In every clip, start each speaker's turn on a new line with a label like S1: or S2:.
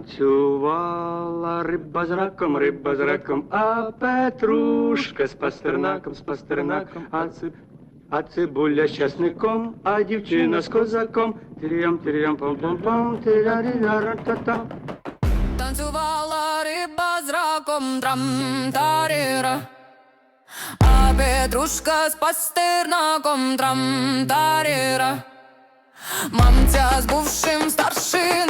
S1: Танцювала риба з раком, риба з раком, а Петрушка з пастернаком, з пастернаком, а ци... А цибуля з часником, а дівчина з козаком. Тирям, тирям, пам пам пам тиря-рі-ра-ра-та-та.
S2: Танцювала риба з раком трам таріра А Петрушка з пастернаком трам таріра Мамця з бувшим старшиною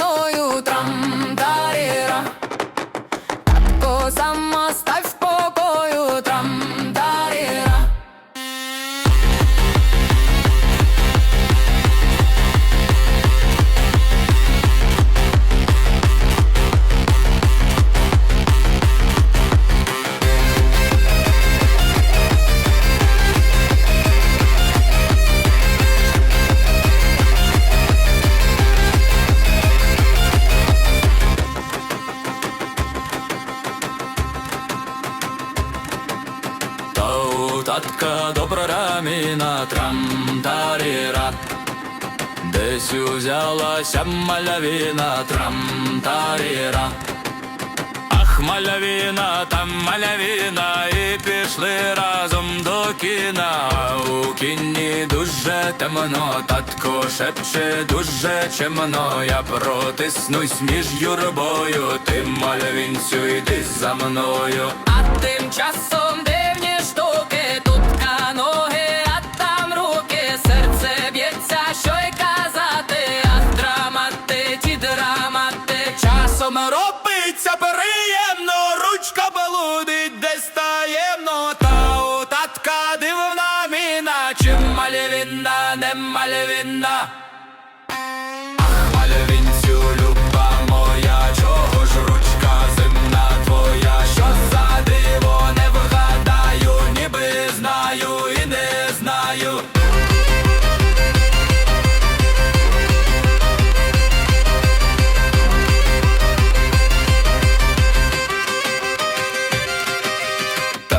S3: татка добра раміна трам-таріра Десь узялася малявіна трам-таріра Ах, малявіна, там малявіна, і пішли разом до кіна. А у кіні дуже темно, татко шепче дуже чемно. Я протиснусь між юрбою, ти малявінцю, йди за мною.
S2: А тим часом дивні
S3: Saçım alevinden, hem alevinden.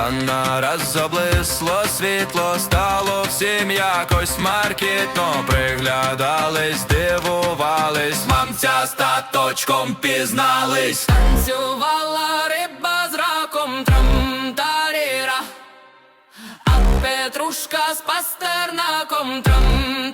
S3: Нараз облисло світло, стало всім якось маркітно. Приглядались, дивувались, мамця з таточком пізнались.
S2: танцювала риба з раком, трам таріра, а Петрушка з пастернаком, трам.